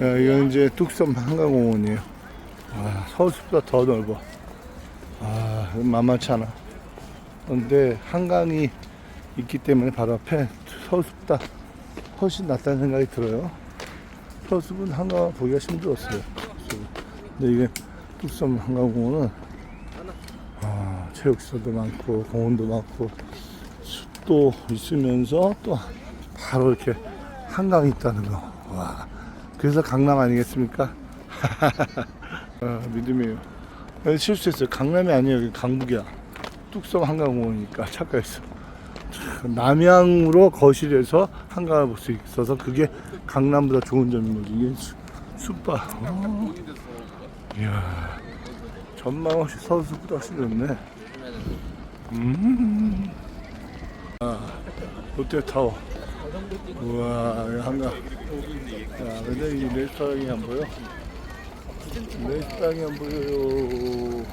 야, 이건 이제 뚝섬 한강공원이에요. 아, 서울숲보다 더 넓어. 아, 만만치 않아. 근데 한강이 있기 때문에 바로 앞에 서울숲보다 훨씬 낫다는 생각이 들어요. 서울숲은 한강 보기가 힘들었어요. 근데 이게 뚝섬 한강공원은 아, 체육시설도 많고 공원도 많고 숲도 있으면서 또 바로 이렇게 한강이 있다는 거. 와. 그래서 강남 아니겠습니까? 아, 믿음이에요. 아, 실수했어요. 강남이 아니에요. 강북이야. 뚝섬 한강공원이니까 착각했어. 참, 남양으로 거실에서 한강을 볼 수 있어서 그게 강남보다 좋은 점인 거지. 이게 수- 숲바. 어. 이야. 전망 없이 서울숲보다 훨씬 좋네. 음. 아, 롯데타워. 우와, 여기 한강. 야, 근데 이 레스토랑이 안 보여? 레스토랑이 안 보여요.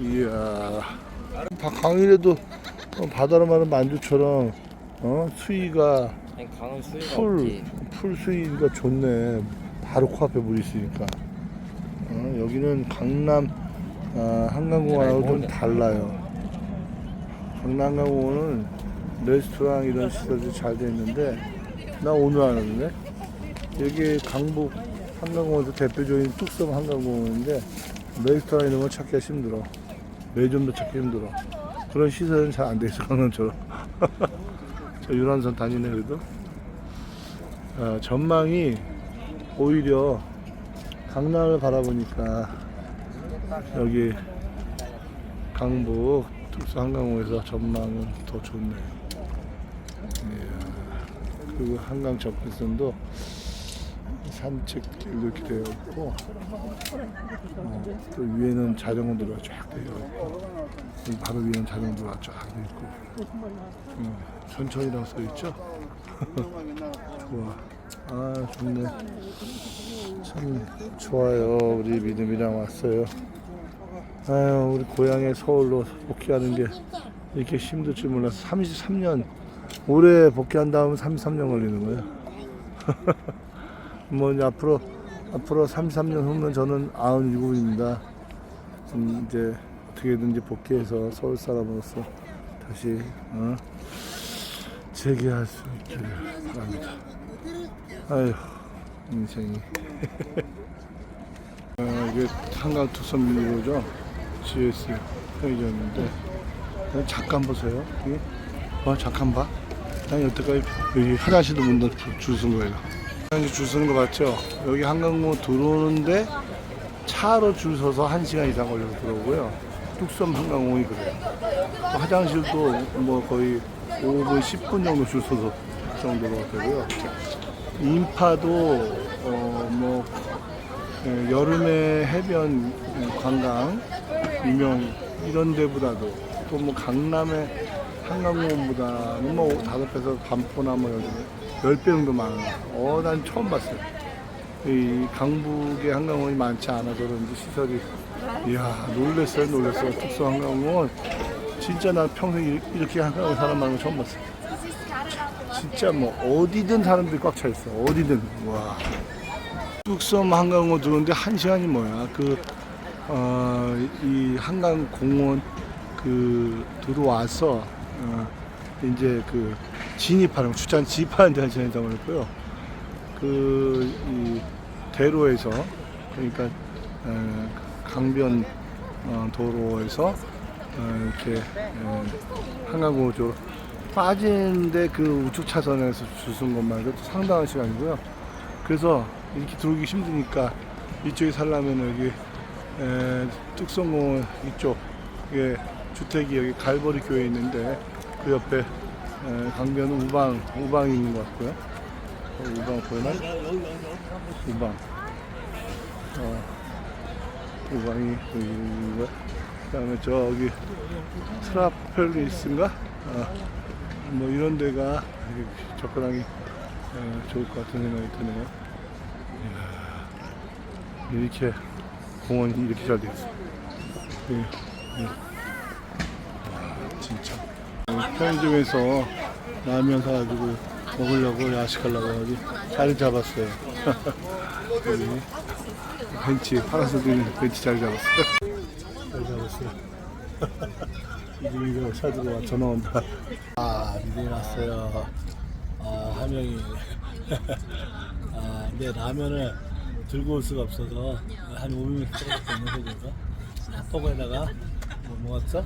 이야. 바- 강일에도 어, 바다로 마는 만두처럼 어 수위가 아니 강은 수위가 풀, 없지. 풀 수위가 좋네. 바로 코앞에 물 있으니까. 어, 여기는 강남 아, 한강공원하고 좀 달라요. 강남 한강공원은 레스토랑 이런 시설이 잘 돼 있는데 나 오늘 알았는데 여기 강북 한강공원에서 대표적인 뚝섬 한강공원인데 레스토랑 이런 거 찾기가 힘들어. 매점도 찾기 힘들어. 그런 시설은 잘 안 돼 있어 강남처럼. 저 유람선 다니네 그래도. 아, 전망이 오히려 강남을 바라보니까 여기 강북 특수 한강호에서 전망은 더 좋네요. 그리고 한강 접근선도 산책길도 이렇게 되어 있고 어, 또 위에는 자전거도로가 쫙 되어 있고 바로 위에는 자전거도로가 쫙 되어 있고 어, 천천히라고 써 있죠? 우와, 아 좋네. 참 좋아요. 우리 믿음이랑 왔어요. 아유, 우리 고향에 서울로 복귀하는 게 이렇게 힘들 줄 몰라서 33년 올해 복귀한 다음 33년 걸리는 거예요. 뭐 이제 앞으로 앞으로 33년 후면 저는 97입니다. 음, 이제 어떻게든지 복귀해서 서울 사람으로서 다시 어, 재기할 수 있기를 바랍니다. 아유 인생이. 아, 이게 한강 투썸 밀로죠. GS 편의점인데 잠깐 보세요. 여기 와 잠깐 봐. 난 여태까지 여기 화장실도 못줄선 거예요. 화장실 줄 서는 거 맞죠? 여기 한강공원 들어오는데 차로 줄 서서 1시간 이상 걸리더라고요. 뚝섬 한강공원이 그래요. 화장실도 뭐 거의 5분, 10분 정도 줄 서서 정도로 되고요. 인파도 어 뭐 여름에 해변 어, 관광 유명 이런 데보다도 또 뭐 강남의 한강공원보다는 뭐 다섯 배에서 반포나 뭐 여기 열배 정도 많아요. 어, 난 처음 봤어요. 이 강북에 한강공원이 많지 않아서 그런지 시설이. 이야 놀랬어요 놀랬어요. 특수 한강공원. 진짜 나 평생 이- 이렇게 한강에 사람 많은 거 처음 봤어요. 진짜 뭐 어디든 사람들이 꽉 차 있어. 어디든. 와. 뚝섬 한강공원 들어오는데 한 시간이 뭐야? 그 어, 이 한강 공원 그 들어와서 어, 이제 그 진입하는 거, 주차장 진입하는 데한 시간이 더 걸렸고요 그이 대로에서 그러니까 어, 강변 어, 도로에서 어, 이렇게 어, 한강공원 쪽으로 빠지는데 그 우측 차선에서 주선 것만 해도 상당한 시간이고요. 그래서 이렇게 들어오기 힘드니까 이쪽에 살려면 여기 에, 뚝섬공원 이쪽 에 주택이 여기 갈보리 교회 있는데 그 옆에 에, 강변은 우방 우방이 있는 것 같고요. 어, 우방 보이나? 우방. 어, 우방이 여기 있는 거. 그다음에 저기 트라펠리스인가? 어, 뭐 이런 데가 접근하기 어, 좋을 것 같은 생각이 드네요. 이렇게 공원이 이렇게 잘 되어 있어. 예, 예. 와, 진짜. 어, 편의점에서 라면 사가지고 먹으려고 야식하려고 여기 자리 잡았어요. 여기 벤치 파란색 있는 벤치 자리 잡았어요. 자리 잡았어요. 이준이가 찾으러 와 전화 온다. 아 미리 왔어요. 아 한 명이 아 근데 라면을 들고 올 수가 없어서 한 5명 정도 있는 거죠. 핫도그에다가 뭐 먹었어?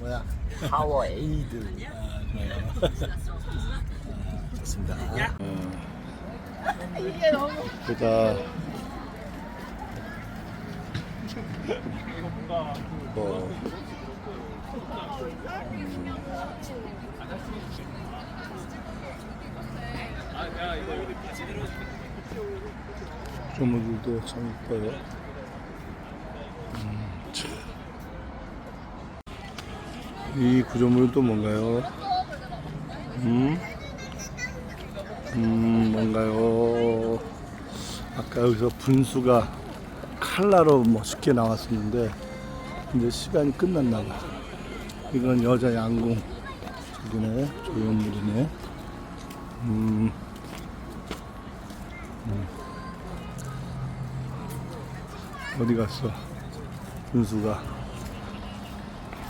뭐야? 파워 에이드. 아, 좋아요. 아, 좋습니다. 보다 뭐 조물들도 참 이뻐요. 음, 참. 이 구조물은 또 뭔가요? 음? 음, 뭔가요? 아까 여기서 분수가 칼라로 멋있게 나왔었는데, 이제 시간이 끝났나 봐. 이건 여자 양궁. 저기네, 조형물이네. 음. 음. 어디 갔어? 분수가.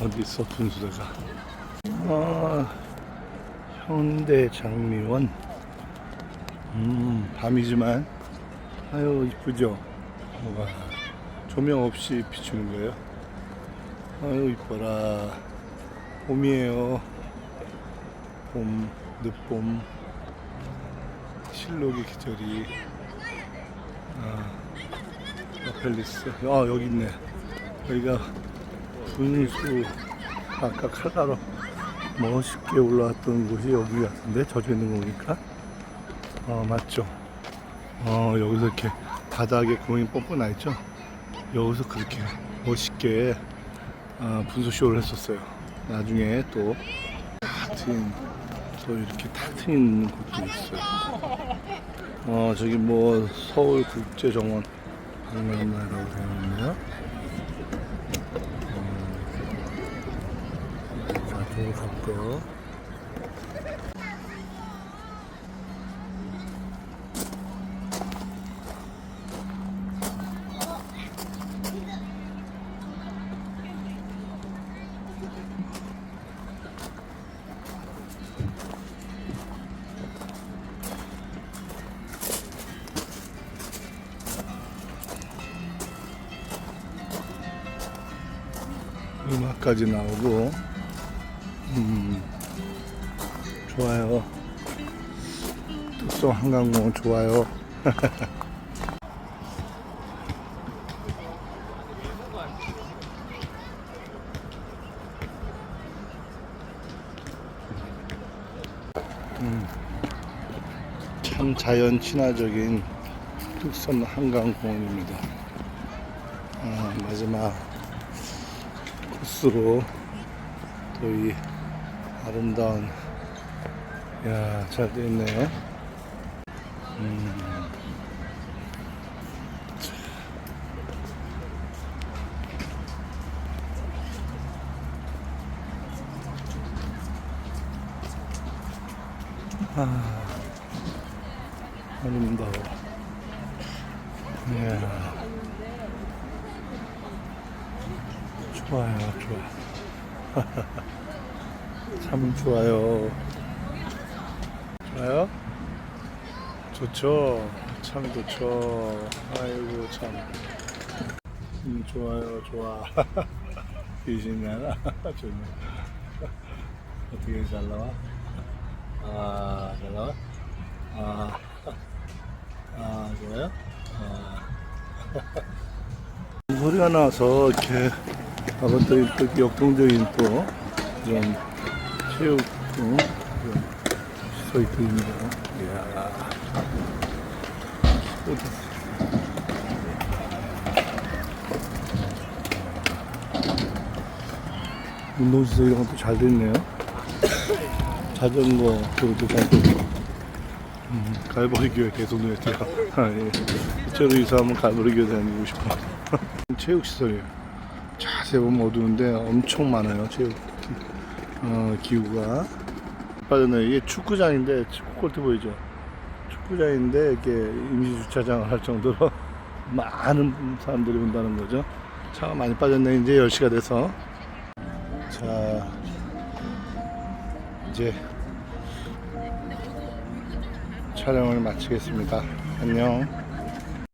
어디 있어, 분수대가. 아, 현대 장미원. 음, 밤이지만, 아유, 이쁘죠? 와, 조명 없이 비추는 거예요. 아유, 이뻐라. 봄이에요. 봄, 늦봄, 실록의 계절이. 아, 라펠리스. 아, 여기 있네. 여기가 분수, 아까 칼라로 멋있게 올라왔던 곳이 여기 같은데? 젖어 있는 거 보니까? 어 맞죠. 어 여기서 이렇게 바닥에 구멍이 뻥뻥 나 있죠? 여기서 그렇게 멋있게 어, 분수쇼를 했었어요. 나중에 또탁 트인 또 이렇게 탁 트인 곳도 있어요. 어 저기 뭐 서울국제정원 박물관이라고 되어 있네요 자, 저기 갈게요. 음악까지 나오고 음, 좋아요. 뚝성 한강공원 좋아요. 음, 참 자연 친화적인 뚝섬 한강공원입니다. 아, 마지막 코스로 또이 아름다운 야잘돼 있네. 음. 아 아름다워. 이야. 좋아요, 좋아. 참 좋아요. 좋아요? 좋죠. 참 좋죠. 아이고 참. 음, 좋아요, 좋아. 하나 좋네. 어떻게 잘 나와? 아, 잘 나와? 아, 아, 좋아요? 아. 소리가 나서 이렇게 또, 또 역동적인 또이 이런 시설이 있네요. 이야. 운동시설 이런 것도 잘 됐네요. 자전거 그것도 잘 됐고. 음, 갈보리 교회 계속 눈에띄어 아, 예. 이쪽으로 이사하면 갈보리 교회 다니고 싶어. 체육시설이에요. 자세히 보면 어두운데 엄청 많아요. 체육 어, 기구가 빠졌네요. 이게 축구장인데 축구 골트 보이죠? 축구장인데 이렇게 임시 주차장을 할 정도로 많은 사람들이 온다는 거죠. 차가 많이 빠졌네. 이제 10시가 돼서. 자, 이제 촬영을 마치겠습니다. 안녕.